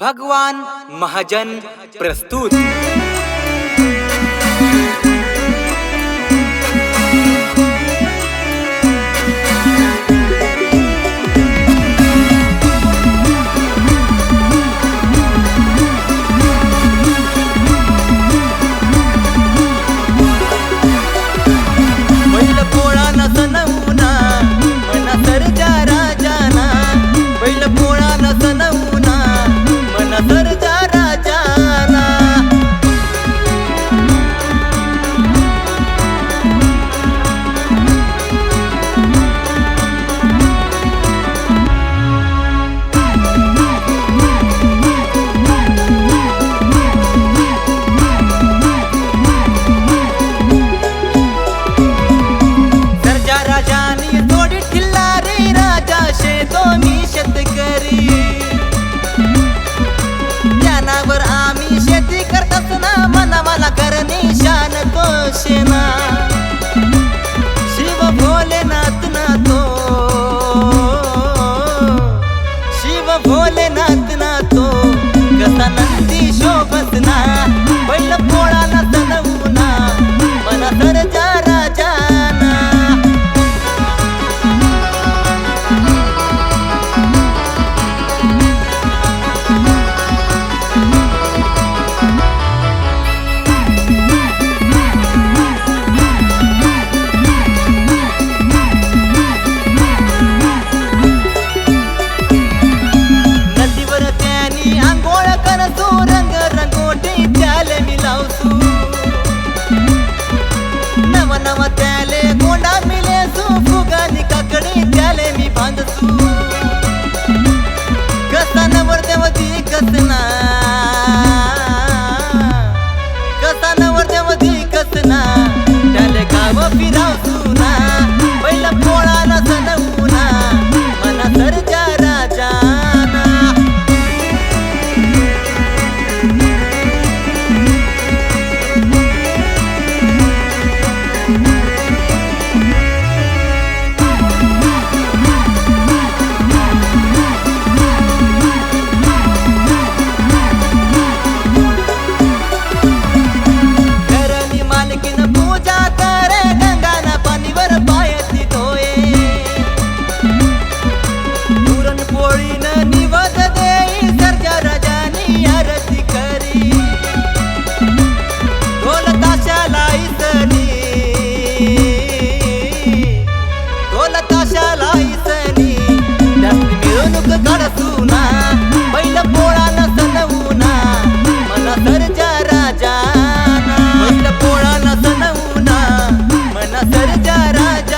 भगवान महाजन प्रस्तुत। बैल पोळा नसनवुना मना राजा ভোলে कशाला इसनी त्यात मिळवणूक काढसूना बैल पोळाला सनवूना राजा बैल पोळाला सनवूना मला सरच्या राजा